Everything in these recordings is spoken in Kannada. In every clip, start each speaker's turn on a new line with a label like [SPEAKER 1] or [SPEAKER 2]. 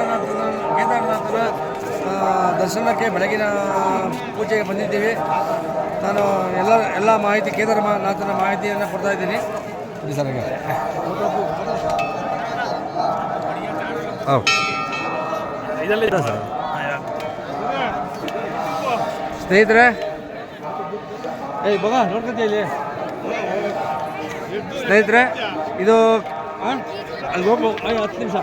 [SPEAKER 1] ಕೇದಾರನಾಥನ ಕೇದಾರನಾಥನ ದರ್ಶನಕ್ಕೆ ಬೆಳಗಿನ ಪೂಜೆಗೆ ಬಂದಿದ್ದೀವಿ. ನಾನು ಎಲ್ಲ ಎಲ್ಲ ಮಾಹಿತಿ ಕೇದಾರನಾಥನ ಮಾಹಿತಿಯನ್ನು ಕೊಡ್ತಾ ಇದ್ದೀನಿ. ಸರ್ಗೆ ಹೌದು. ಸ್ನೇಹಿತರೆ? ಏಯ್ ಬಗ ನೋಡ್ಕೊಂತೀಯ ಇಲ್ಲಿ? ಸ್ನೇಹಿತರೆ ಇದು? ಅಲ್ಲಿ ಹೋಗು ಐ, ಹತ್ತು ನಿಮಿಷ.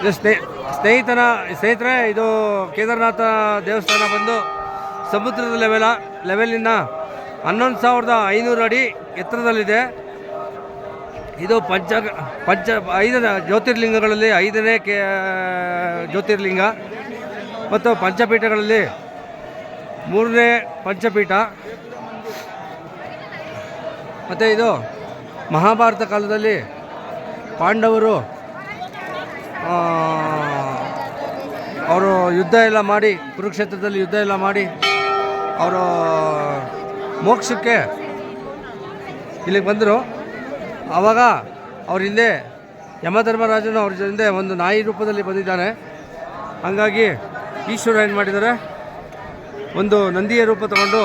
[SPEAKER 1] ಇದು ಸ್ನೇ ಸ್ನೇಹಿತನ ಸ್ನೇಹಿತರೆ ಇದು ಕೇದಾರನಾಥ ದೇವಸ್ಥಾನ ಬಂದು ಸಮುದ್ರದ ಲೆವೆಲ ಲೆವೆಲಿನ ಹನ್ನೊಂದು ಸಾವಿರದ ಐನೂರು ಅಡಿ ಎತ್ತರದಲ್ಲಿದೆ. ಇದು ಪಂಚ ಪಂಚ ಐದನೇ ಜ್ಯೋತಿರ್ಲಿಂಗಗಳಲ್ಲಿ ಐದನೇ ಕೇ ಜ್ಯೋತಿರ್ಲಿಂಗ ಮತ್ತು ಪಂಚಪೀಠಗಳಲ್ಲಿ ಮೂರನೇ ಪಂಚಪೀಠ. ಮತ್ತು ಇದು ಮಹಾಭಾರತ ಕಾಲದಲ್ಲಿ ಪಾಂಡವರು ಅವರು ಯುದ್ಧ ಎಲ್ಲ ಮಾಡಿ, ಕುರುಕ್ಷೇತ್ರದಲ್ಲಿ ಯುದ್ಧ ಎಲ್ಲ ಮಾಡಿ, ಅವರು ಮೋಕ್ಷಕ್ಕೆ ಇಲ್ಲಿಗೆ ಬಂದರು. ಆವಾಗ ಅವ್ರ ಹಿಂದೆ ಯಮಧರ್ಮರಾಜನು ಅವ್ರ ಹಿಂದೆ ಒಂದು ನಾಯಿ ರೂಪದಲ್ಲಿ ಬಂದಿದ್ದಾನೆ. ಹಾಗಾಗಿ ಈಶ್ವರ ಏನು ಮಾಡಿದ್ದಾರೆ? ಒಂದು ನಂದಿಯ ರೂಪ ತಗೊಂಡು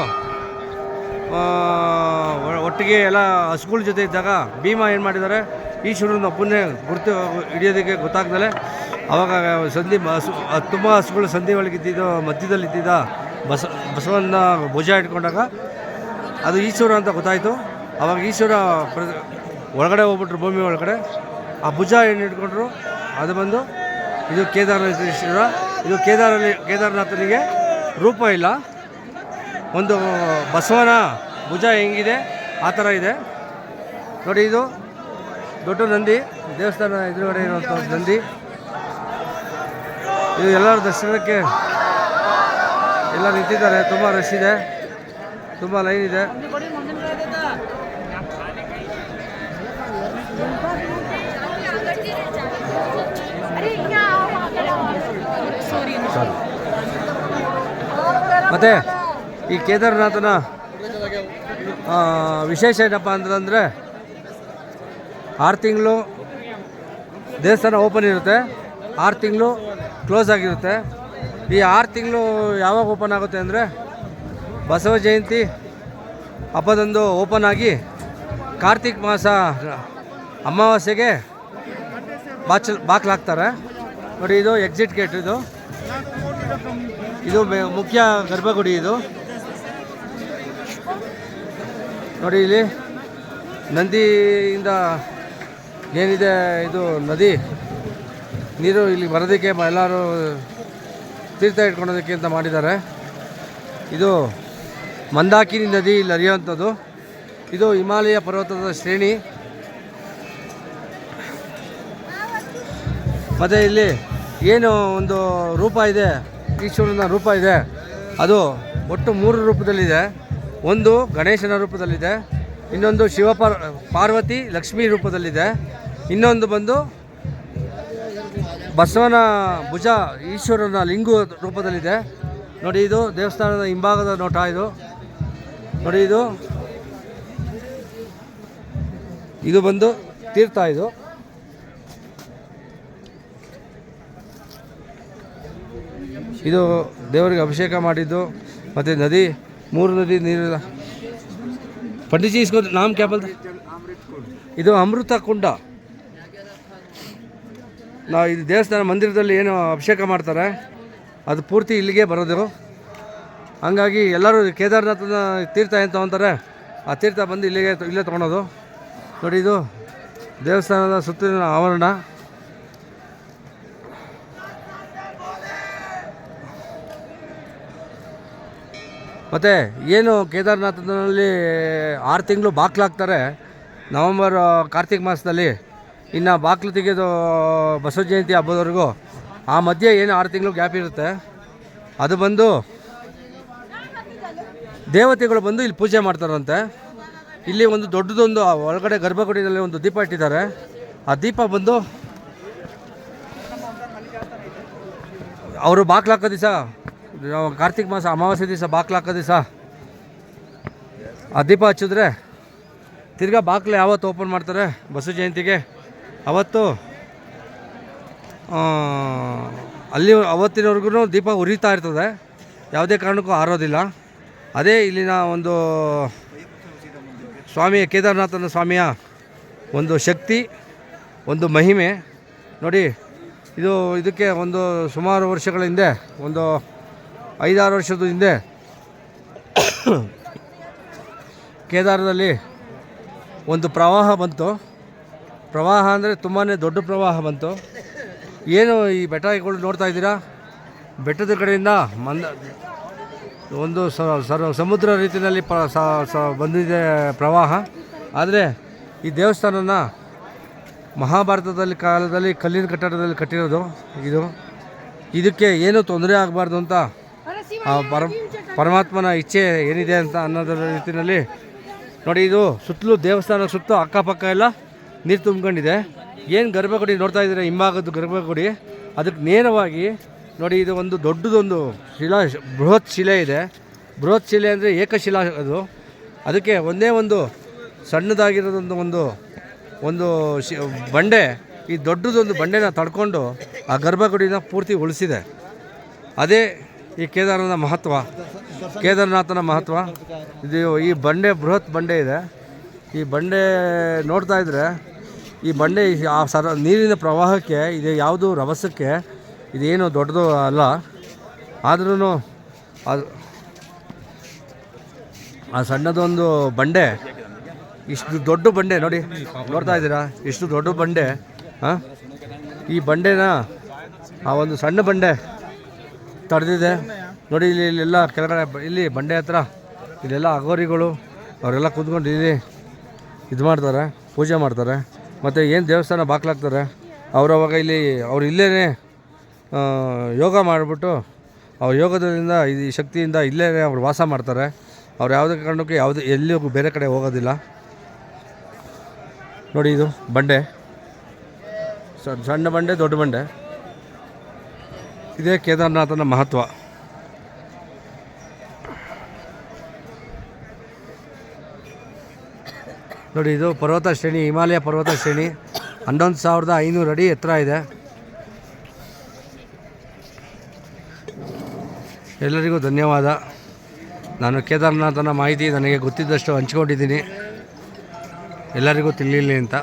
[SPEAKER 1] ಒಟ್ಟಿಗೆ ಎಲ್ಲ ಹಸುಗಳ ಜೊತೆ ಇದ್ದಾಗ ಭೀಮ ಏನು ಮಾಡಿದ್ದಾರೆ? ಈಶ್ವರನ ಪುಣ್ಯ ಗುರುತು ಹಿಡಿಯೋದಕ್ಕೆ ಗೊತ್ತಾಗ್ದಲೆ. ಅವಾಗ ಸಂಧಿ ಹಸು ತುಂಬ ಹಸುಗಳು ಸಂಧಿ ಒಳಗಿದ್ದಿದ್ದು ಮಧ್ಯದಲ್ಲಿ ಇದ್ದಿದ್ದ, ಬಸ ಬಸವನ್ನ ಭುಜ ಇಟ್ಕೊಂಡಾಗ ಅದು ಈಶ್ವರ ಅಂತ ಗೊತ್ತಾಯಿತು. ಅವಾಗ ಈಶ್ವರ ಪ್ರ, ಒಳಗಡೆ ಹೋಗ್ಬಿಟ್ರು ಭೂಮಿ ಒಳಗಡೆ. ಆ ಭುಜ ಏನು ಇಟ್ಕೊಂಡ್ರು? ಅದು ಬಂದು ಇದು ಕೇದಾರೇಶ್ವರ ಇದು ಕೇದಾರಲ್ಲಿ ಕೇದಾರನಾಥನಿಗೆ ರೂಪ ಇಲ್ಲ. ಒಂದು ಬಸವನ ಭುಜ ಹೆಂಗಿದೆ? ಆ ಥರ ಇದೆ. ನೋಡಿ ಇದು. ದೊಡ್ಡ ನಂದಿ, ದೇವಸ್ಥಾನ ಎದುರುಗಡೆ ಇರುವಂಥ ನಂದಿ. ಇದು ಎಲ್ಲರ ದರ್ಶನಕ್ಕೆ ಎಲ್ಲ ನಿಂತಿದ್ದಾರೆ. ತುಂಬ ರಶ್ ಇದೆ. ತುಂಬ ಲೈನ್ ಇದೆ. ಮತ್ತೆ ಈ ಕೇದಾರನಾಥನ ವಿಶೇಷ ಏನಪ್ಪ ಅಂತಂದರೆ ಆರು ತಿಂಗಳು ದೇವಸ್ಥಾನ ಓಪನ್ ಇರುತ್ತೆ. ಆರು ತಿಂಗಳು ಕ್ಲೋಸ್ ಆಗಿರುತ್ತೆ. ಈ ಆರು ತಿಂಗಳು ಯಾವಾಗ ಓಪನ್ ಆಗುತ್ತೆ ಅಂದರೆ ಬಸವ ಜಯಂತಿ ಹಬ್ಬದಂದು ಓಪನ್ ಆಗಿ ಕಾರ್ತಿಕ್ ಮಾಸ ಅಮಾವಾಸ್ಯೆಗೆ ಬಾಚಲ್ ಬಾಕ್ಲಾಗ್ತಾರೆ ನೋಡಿ ಇದು ಎಕ್ಸಿಟ್ ಗೇಟ್ ಇದು. ಇದು ಮುಖ್ಯ ಗರ್ಭಗುಡಿ ಇದು. ನೋಡಿ ಇಲ್ಲಿ ನಂದಿಯಿಂದ ಏನಿದೆ ಇದು ನದಿ? ನೀರು ಇಲ್ಲಿ ಬರೋದಕ್ಕೆ ಎಲ್ಲರೂ ತೀರ್ಥ ಇಟ್ಕೊಳೋದಕ್ಕೆ ಅಂತ ಮಾಡಿದ್ದಾರೆ. ಇದು ಮಂದಾಕಿನಿ ನದಿ ಇಲ್ಲಿ ಹರಿಯುವಂಥದ್ದು. ಇದು ಹಿಮಾಲಯ ಪರ್ವತದ ಶ್ರೇಣಿ. ಮತ್ತು ಇಲ್ಲಿ ಏನು ಒಂದು ರೂಪ ಇದೆ? ಈಶ್ವರನ ರೂಪ ಇದೆ. ಅದು ಒಟ್ಟು ಮೂರು ರೂಪದಲ್ಲಿದೆ. ಒಂದು ಗಣೇಶನ ರೂಪದಲ್ಲಿದೆ. ಇನ್ನೊಂದು ಶಿವ ಪಾರ್, ಪಾರ್ವತಿ ಲಕ್ಷ್ಮೀ ರೂಪದಲ್ಲಿದೆ. ಇನ್ನೊಂದು ಬಂದು ಬಸವನ ಭುಜ ಈಶ್ವರನ ಲಿಂಗು ರೂಪದಲ್ಲಿದೆ. ನೋಡಿ ಇದು ದೇವಸ್ಥಾನದ ಹಿಂಭಾಗದ ನೋಟ ಇದು. ನೋಡಿ ಇದು. ಇದು ಬಂದು ತೀರ್ಥ ಇದು. ಇದು ದೇವರಿಗೆ ಅಭಿಷೇಕ ಮಾಡಿದ್ದು. ಮತ್ತು ನದಿ, ಮೂರು ನದಿ ನೀರು पंडित जी इसको नाम क्या बोलते ಇದು ಅಮೃತ ಕುಂಡ ನಾವು ಇದು ದೇವಸ್ಥಾನ ಮಂದಿರದಲ್ಲಿ ಏನು ಅಭಿಷೇಕ ಮಾಡ್ತಾರೆ ಅದು ಪೂರ್ತಿ ಇಲ್ಲಿಗೆ ಬರೋದು ಹಂಗಾಗಿ ಎಲ್ಲರೂ ಕೇದಾರನಾಥನ ತೀರ್ಥ ಏನು ತೊಗೊತಾರೆ ಆ ತೀರ್ಥ ಬಂದು ಇಲ್ಲಿಗೆ ಇಲ್ಲೇ ತೊಗೊಳೋದು ನೋಡಿ ಇದು ದೇವಸ್ಥಾನದ ಸುತ್ತಲಿನ ಆವರಣ ಮತ್ತು ಏನು ಕೇದಾರನಾಥನಲ್ಲಿ ಆರು ತಿಂಗಳು ಬಾಕ್ಲಾಗ್ತಾರೆ. ನವಂಬರ್ ಕಾರ್ತಿಕ ಮಾಸದಲ್ಲಿ ಇನ್ನು ಬಾಕ್ಲು ತೆಗೆದು ಬಸವ ಜಯಂತಿ ಹಬ್ಬದವರೆಗೂ ಆ ಮಧ್ಯೆ ಏನು ಆರು ತಿಂಗಳು ಗ್ಯಾಪ್ ಇರುತ್ತೆ. ಅದು ಬಂದು ದೇವತೆಗಳು ಬಂದು ಇಲ್ಲಿ ಪೂಜೆ ಮಾಡ್ತಾರಂತೆ. ಇಲ್ಲಿ ಒಂದು ದೊಡ್ಡದೊಂದು ಒಳಗಡೆ ಗರ್ಭಗುಡಿಯಲ್ಲಿ ಒಂದು ದೀಪ ಇಟ್ಟಿದ್ದಾರೆ. ಆ ದೀಪ ಬಂದು ಅವರು ಬಾಕ್ಲಾಕೋ ದಿವಸ ಕಾರ್ತಿಕ್ ಮಾಸ ಅಮಾವಾಸ್ಯೆ ದಿವಸ ಬಾಕ್ಲಾಕೋ ದಿವಸ ಆ ದೀಪ ಹಚ್ಚಿದ್ರೆ ತಿರ್ಗಾ ಬಾಕ್ಲು ಯಾವತ್ತು ಓಪನ್ ಮಾಡ್ತಾರೆ ಬಸವ ಜಯಂತಿಗೆ? ಅವತ್ತು ಅಲ್ಲಿ ಅವತ್ತಿನವರೆಗೂ ದೀಪ ಉರಿತಾ ಇರ್ತದೆ. ಯಾವುದೇ ಕಾರಣಕ್ಕೂ ಆರೋದಿಲ್ಲ. ಅದೇ ಇಲ್ಲಿನ ಒಂದು ಸ್ವಾಮಿ, ಕೇದಾರನಾಥನ ಸ್ವಾಮಿಯ ಒಂದು ಶಕ್ತಿ, ಒಂದು ಮಹಿಮೆ. ನೋಡಿ, ಇದು ಇದಕ್ಕೆ ಒಂದು ಸುಮಾರು ವರ್ಷಗಳ ಹಿಂದೆ ಒಂದು ಐದಾರು ವರ್ಷದ ಹಿಂದೆ ಕೇದಾರದಲ್ಲಿ ಒಂದು ಪ್ರವಾಹ ಬಂತು. ಪ್ರವಾಹ ಅಂದರೆ ತುಂಬಾ ದೊಡ್ಡ ಪ್ರವಾಹ ಬಂತು. ಏನು ಈ ಬೆಟ್ಟಗಳು ನೋಡ್ತಾ ಇದ್ದೀರಾ? ಬೆಟ್ಟದ ಕಡೆಯಿಂದ ಮಂದ ಒಂದು ಸಮುದ್ರ ರೀತಿಯಲ್ಲಿ ಬಂದಿದೆ ಪ್ರವಾಹ. ಆದರೆ ಈ ದೇವಸ್ಥಾನನ ಮಹಾಭಾರತದಲ್ಲಿ ಕಾಲದಲ್ಲಿ ಕಲ್ಲಿನ ಕಟ್ಟಡದಲ್ಲಿ ಕಟ್ಟಿರೋದು ಇದು. ಇದಕ್ಕೆ ಏನೂ ತೊಂದರೆ ಆಗಬಾರ್ದು ಅಂತ ಪರ ಪರಮಾತ್ಮನ ಇಚ್ಛೆ ಏನಿದೆ ಅಂತ ಅನ್ನೋದರ ರೀತಿಯಲ್ಲಿ ನೋಡಿ ಇದು ಸುತ್ತಲೂ ದೇವಸ್ಥಾನ ಸುತ್ತ ಅಕ್ಕಪಕ್ಕ ಎಲ್ಲ ನೀರು ತುಂಬ್ಕೊಂಡಿದೆ. ಏನು ಗರ್ಭಗುಡಿ ನೋಡ್ತಾ ಇದ್ದೀರಾ? ಹಿಂಭಾಗದ ಗರ್ಭಗುಡಿ ಅದಕ್ಕೆ ನೇರವಾಗಿ ನೋಡಿ ಇದು ಒಂದು ದೊಡ್ಡದೊಂದು ಶಿಲಾ, ಬೃಹತ್ ಶಿಲೆ ಇದೆ. ಬೃಹತ್ ಶಿಲೆ ಅಂದರೆ ಏಕಶಿಲಾ ಅದು. ಅದಕ್ಕೆ ಒಂದೇ ಒಂದು ಸಣ್ಣದಾಗಿರೋದೊಂದು ಒಂದು ಒಂದು ಶಿ, ಬಂಡೆ, ಈ ದೊಡ್ಡದೊಂದು ಬಂಡೆನ ತಡ್ಕೊಂಡು ಆ ಗರ್ಭಗುಡಿನ ಪೂರ್ತಿ ಉಳಿಸಿದೆ. ಅದೇ ಈ ಕೇದಾರನ ಮಹತ್ವ. ಕೇದಾರನಾಥನ ಮಹತ್ವ. ಇದು ಈ ಬಂಡೆ, ಬೃಹತ್ ಬಂಡೆ ಇದೆ. ಈ ಬಂಡೆ ನೋಡ್ತಾ ಇದ್ದರೆ ಈ ಬಂಡೆ ಆ ಸರ, ನೀರಿನ ಪ್ರವಾಹಕ್ಕೆ, ಇದು ಯಾವುದು ರಭಸಕ್ಕೆ, ಇದೇನು ದೊಡ್ಡದು ಅಲ್ಲ. ಆದ್ರೂ ಅದು, ಆ ಸಣ್ಣದೊಂದು ಬಂಡೆ, ಇಷ್ಟು ದೊಡ್ಡ ಬಂಡೆ ನೋಡಿ, ನೋಡ್ತಾ ಇದ್ದೀರಾ? ಇಷ್ಟು ದೊಡ್ಡ ಬಂಡೆ, ಹಾಂ? ಈ ಬಂಡೆನ, ಆ ಒಂದು ಸಣ್ಣ ಬಂಡೆ ತಡೆದಿದೆ. ನೋಡಿ, ಇಲ್ಲಿ ಇಲ್ಲೆಲ್ಲ ಕೆಳಗಡೆ ಇಲ್ಲಿ ಬಂಡೆ ಹತ್ರ ಇಲ್ಲೆಲ್ಲ ಅಗೋರಿಗಳು ಅವರೆಲ್ಲ ಕೂತ್ಕೊಂಡು ಇಲ್ಲಿ ಇದು ಮಾಡ್ತಾರೆ, ಪೂಜೆ ಮಾಡ್ತಾರೆ. ಮತ್ತು ಏನು ದೇವಸ್ಥಾನ ಬಾಕ್ಲಾಗ್ತಾರೆ? ಅವಾಗ ಇಲ್ಲಿ, ಅವ್ರು ಇಲ್ಲೇ ಯೋಗ ಮಾಡಿಬಿಟ್ಟು, ಅವ್ರ ಯೋಗದಿಂದ, ಈ ಶಕ್ತಿಯಿಂದ ಇಲ್ಲೇ ಅವ್ರು ವಾಸ ಮಾಡ್ತಾರೆ. ಅವ್ರು ಯಾವುದೇ ಕಾರಣಕ್ಕೂ ಯಾವುದೇ ಎಲ್ಲಿಗೂ ಬೇರೆ ಕಡೆ ಹೋಗೋದಿಲ್ಲ. ನೋಡಿ ಇದು ಬಂಡೆ. ಸಣ್ಣ ಬಂಡೆ, ದೊಡ್ಡ ಬಂಡೆ. ಇದೇ ಕೇದಾರನಾಥನ ಮಹತ್ವ. ನೋಡಿ, ಇದು ಪರ್ವತ ಶ್ರೇಣಿ, ಹಿಮಾಲಯ ಪರ್ವತ ಶ್ರೇಣಿ. ಹನ್ನೊಂದು ಸಾವಿರದ ಐನೂರು ಅಡಿ ಎತ್ತರ ಇದೆ. ಎಲ್ಲರಿಗೂ ಧನ್ಯವಾದ. ನಾನು ಕೇದಾರನಾಥನ ಮಾಹಿತಿ ನನಗೆ ಗೊತ್ತಿದ್ದಷ್ಟು ಹಂಚ್ಕೊಂಡಿದ್ದೀನಿ. ಎಲ್ಲರಿಗೂ ತಿಳಿಯಲಿ ಅಂತ.